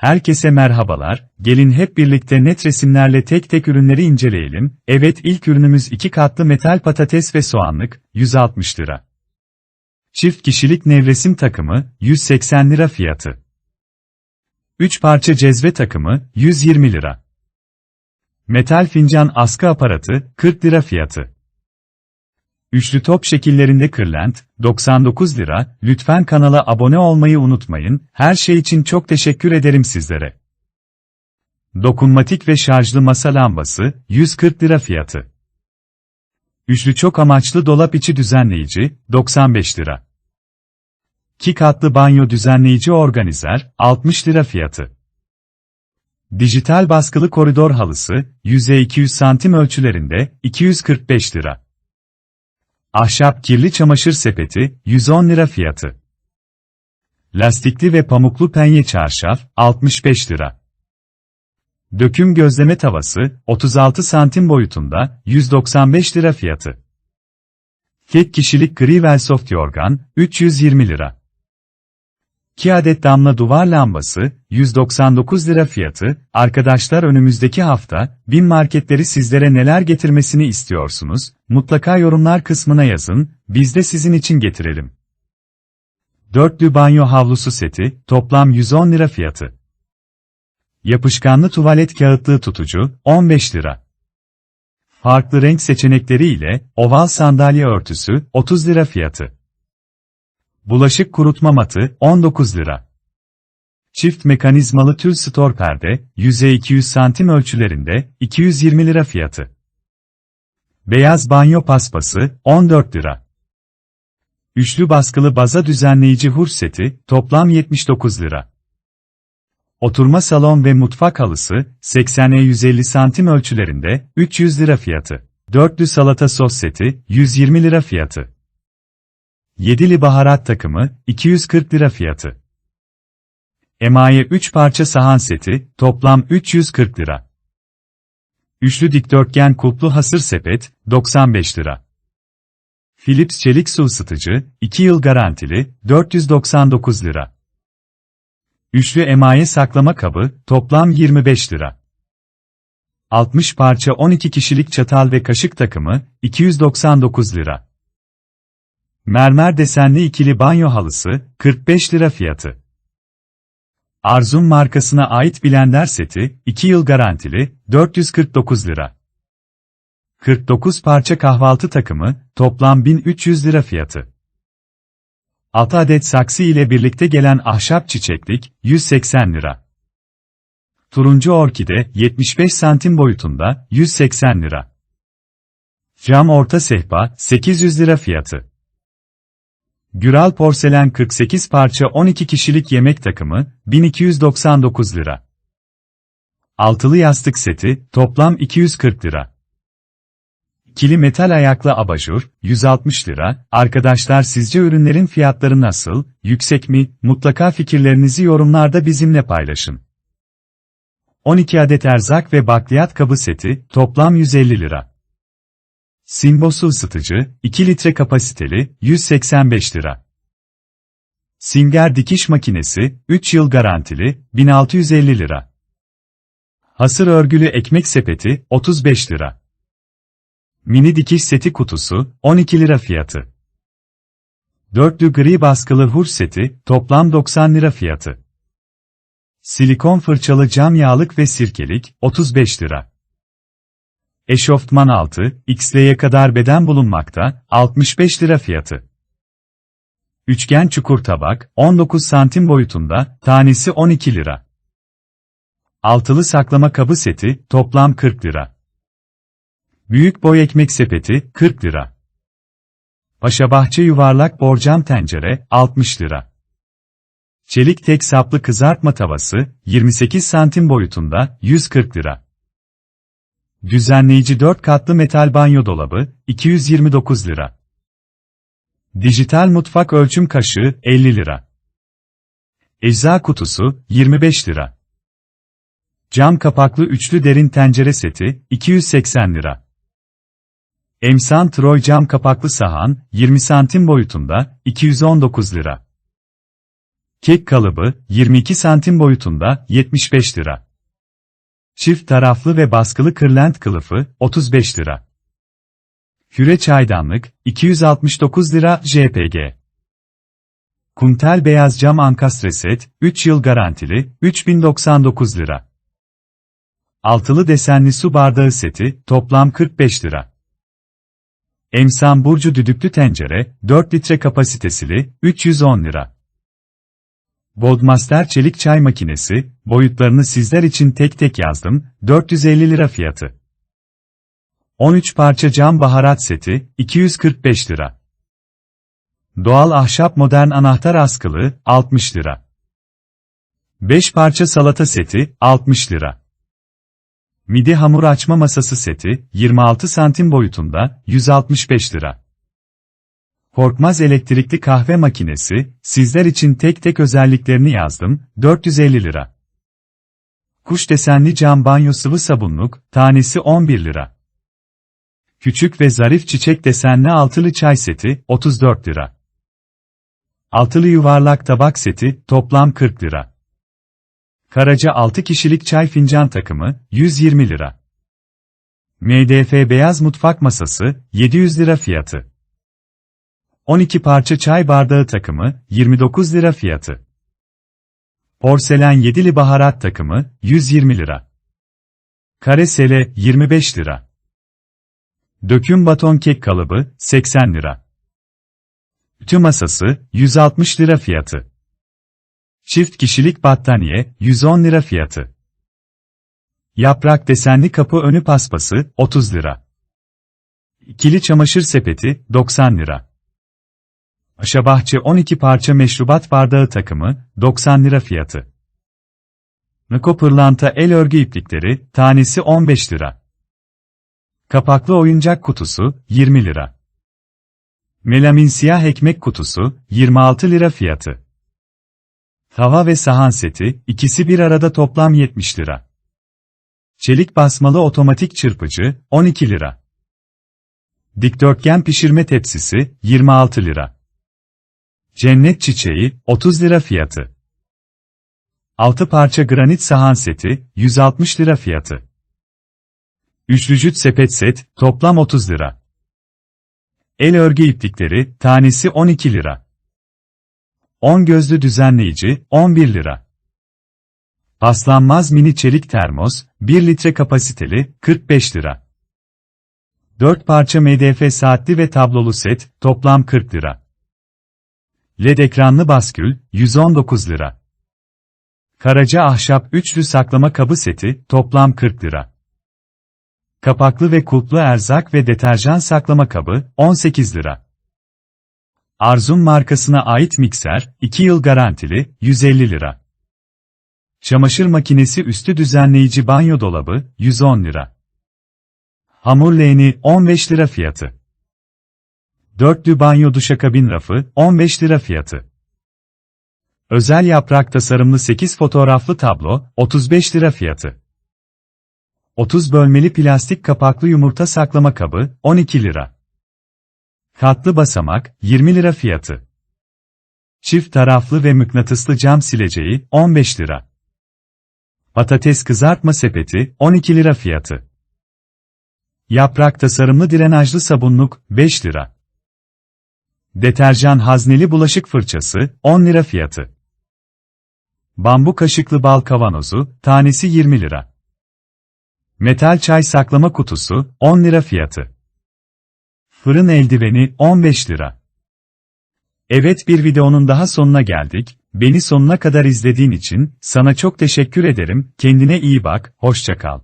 Herkese merhabalar, gelin hep birlikte net resimlerle tek tek ürünleri inceleyelim. Evet ilk ürünümüz 2 katlı metal patates ve soğanlık, 160 lira. Çift kişilik nevresim takımı, 180 lira fiyatı. 3 parça cezve takımı, 120 lira. Metal fincan askı aparatı, 40 lira fiyatı. Üçlü top şekillerinde kırlent, 99 lira, lütfen kanala abone olmayı unutmayın, her şey için çok teşekkür ederim sizlere. Dokunmatik ve şarjlı masa lambası, 140 lira fiyatı. Üçlü çok amaçlı dolap içi düzenleyici, 95 lira. 2 katlı banyo düzenleyici organizer, 60 lira fiyatı. Dijital baskılı koridor halısı, yüzey 200 santim ölçülerinde, 245 lira. Ahşap kirli çamaşır sepeti, 110 lira fiyatı. Lastikli ve pamuklu penye çarşaf, 65 lira. Döküm gözleme tavası, 36 santim boyutunda, 195 lira fiyatı. Tek kişilik gri velsoft yorgan, 320 lira. 2 adet damla duvar lambası, 199 lira fiyatı. Arkadaşlar önümüzdeki hafta, bin marketleri sizlere neler getirmesini istiyorsunuz? Mutlaka yorumlar kısmına yazın, biz de sizin için getirelim. Dörtlü banyo havlusu seti, toplam 110 lira fiyatı. Yapışkanlı tuvalet kağıtlığı tutucu, 15 lira. Farklı renk seçenekleri ile, oval sandalye örtüsü, 30 lira fiyatı. Bulaşık kurutma matı, 19 lira. Çift mekanizmalı tül stor perde, yüzey 200 santim ölçülerinde, 220 lira fiyatı. Beyaz banyo paspası, 14 lira. Üçlü baskılı baza düzenleyici hur seti, toplam 79 lira. Oturma salon ve mutfak halısı, 80'e 150 santim ölçülerinde, 300 lira fiyatı. Dörtlü salata sos seti, 120 lira fiyatı. Yedili baharat takımı, 240 lira fiyatı. Emaye 3 parça sahan seti, toplam 340 lira. Üçlü dikdörtgen kulplu hasır sepet, 95 lira. Philips çelik su ısıtıcı, 2 yıl garantili, 499 lira. Üçlü emaye saklama kabı, toplam 25 lira. 60 parça 12 kişilik çatal ve kaşık takımı, 299 lira. Mermer desenli ikili banyo halısı, 45 lira fiyatı. Arzum markasına ait blender seti, 2 yıl garantili, 449 lira. 49 parça kahvaltı takımı, toplam 1300 lira fiyatı. 6 adet saksı ile birlikte gelen ahşap çiçeklik, 180 lira. Turuncu orkide, 75 santim boyutunda, 180 lira. Cam orta sehpa, 800 lira fiyatı. Güral porselen 48 parça 12 kişilik yemek takımı, 1299 lira. Altılı yastık seti, toplam 240 lira. Kili metal ayaklı abajur, 160 lira. Arkadaşlar sizce ürünlerin fiyatları nasıl, yüksek mi? Mutlaka fikirlerinizi yorumlarda bizimle paylaşın. 12 adet erzak ve bakliyat kabı seti, toplam 150 lira. Simbo su ısıtıcı, 2 litre kapasiteli, 185 lira. Singer dikiş makinesi, 3 yıl garantili, 1650 lira. Hasır örgülü ekmek sepeti, 35 lira. Mini dikiş seti kutusu, 12 lira fiyatı. Dörtlü gri baskılı hur seti, toplam 90 lira fiyatı. Silikon fırçalı cam yağlık ve sirkelik, 35 lira. Eşofman altı, XL'ye kadar beden bulunmakta, 65 lira fiyatı. Üçgen çukur tabak, 19 santim boyutunda, tanesi 12 lira. Altılı saklama kabı seti, toplam 40 lira. Büyük boy ekmek sepeti, 40 lira. Paşabahçe yuvarlak borcam tencere, 60 lira. Çelik tek saplı kızartma tavası, 28 santim boyutunda, 140 lira. Düzenleyici 4 katlı metal banyo dolabı, 229 lira. Dijital mutfak ölçüm kaşığı, 50 lira. Ecza kutusu, 25 lira. Cam kapaklı üçlü derin tencere seti, 280 lira. Emsan Troy cam kapaklı sahan, 20 santim boyutunda, 219 lira. kek kalıbı, 22 santim boyutunda, 75 lira. Çift taraflı ve baskılı kırlent kılıfı, 35 lira. Küre çaydanlık, 269 lira JPG. Kuntel beyaz cam ankastre set, 3 yıl garantili, 3099 lira. Altılı desenli su bardağı seti, toplam 45 lira. Emsan Burcu düdüklü tencere, 4 litre kapasitesili, 310 lira. Boldmaster çelik çay makinesi, boyutlarını sizler için tek tek yazdım, 450 lira fiyatı. 13 parça cam baharat seti, 245 lira. Doğal ahşap modern anahtar askılı, 60 lira. 5 parça salata seti, 60 lira. Midi hamur açma masası seti, 26 santim boyutunda, 165 lira. Korkmaz elektrikli kahve makinesi, sizler için tek tek özelliklerini yazdım, 450 lira. Kuş desenli cam banyo sıvı sabunluk, tanesi 11 lira. Küçük ve zarif çiçek desenli altılı çay seti, 34 lira. Altılı yuvarlak tabak seti, toplam 40 lira. Karaca 6 kişilik çay fincan takımı, 120 lira. MDF beyaz mutfak masası, 700 lira fiyatı. 12 parça çay bardağı takımı, 29 lira fiyatı. Porselen yedili baharat takımı, 120 lira. Kare sele, 25 lira. Döküm baton kek kalıbı, 80 lira. Ütü masası, 160 lira fiyatı. Çift kişilik battaniye, 110 lira fiyatı. Yaprak desenli kapı önü paspası, 30 lira. İkili çamaşır sepeti, 90 lira. Aşabahçe 12 parça meşrubat bardağı takımı, 90 lira fiyatı. Niko pırlanta el örgü iplikleri, tanesi 15 lira. Kapaklı oyuncak kutusu, 20 lira. Melamin siyah ekmek kutusu, 26 lira fiyatı. Tava ve sahan seti, ikisi bir arada toplam 70 lira. Çelik basmalı otomatik çırpıcı, 12 lira. Dikdörtgen pişirme tepsisi, 26 lira. Cennet çiçeği, 30 lira fiyatı. 6 parça granit sahan seti, 160 lira fiyatı. Üçlücüt sepet set, toplam 30 lira. El örgü iplikleri, tanesi 12 lira. 10 gözlü düzenleyici, 11 lira. Paslanmaz mini çelik termos, 1 litre kapasiteli, 45 lira. 4 parça MDF saatli ve tablolu set, toplam 40 lira. LED ekranlı baskül, 119 lira. Karaca ahşap üçlü saklama kabı seti, toplam 40 lira. Kapaklı ve kulplu erzak ve deterjan saklama kabı, 18 lira. Arzum markasına ait mikser, 2 yıl garantili, 150 lira. Çamaşır makinesi üstü düzenleyici banyo dolabı, 110 lira. Hamur leğeni, 15 lira fiyatı. Dörtlü banyo duşakabin rafı, 15 lira fiyatı. Özel yaprak tasarımlı 8 fotoğraflı tablo, 35 lira fiyatı. 30 bölmeli plastik kapaklı yumurta saklama kabı, 12 lira. Katlı basamak, 20 lira fiyatı. Çift taraflı ve mıknatıslı cam sileceği, 15 lira. Patates kızartma sepeti, 12 lira fiyatı. Yaprak tasarımlı drenajlı sabunluk, 5 lira. Deterjan hazneli bulaşık fırçası, 10 lira fiyatı. Bambu kaşıklı bal kavanozu, tanesi 20 lira. Metal çay saklama kutusu, 10 lira fiyatı. Fırın eldiveni, 15 lira. Evet bir videonun daha sonuna geldik. Beni sonuna kadar izlediğin için, sana çok teşekkür ederim, kendine iyi bak, hoşça kal.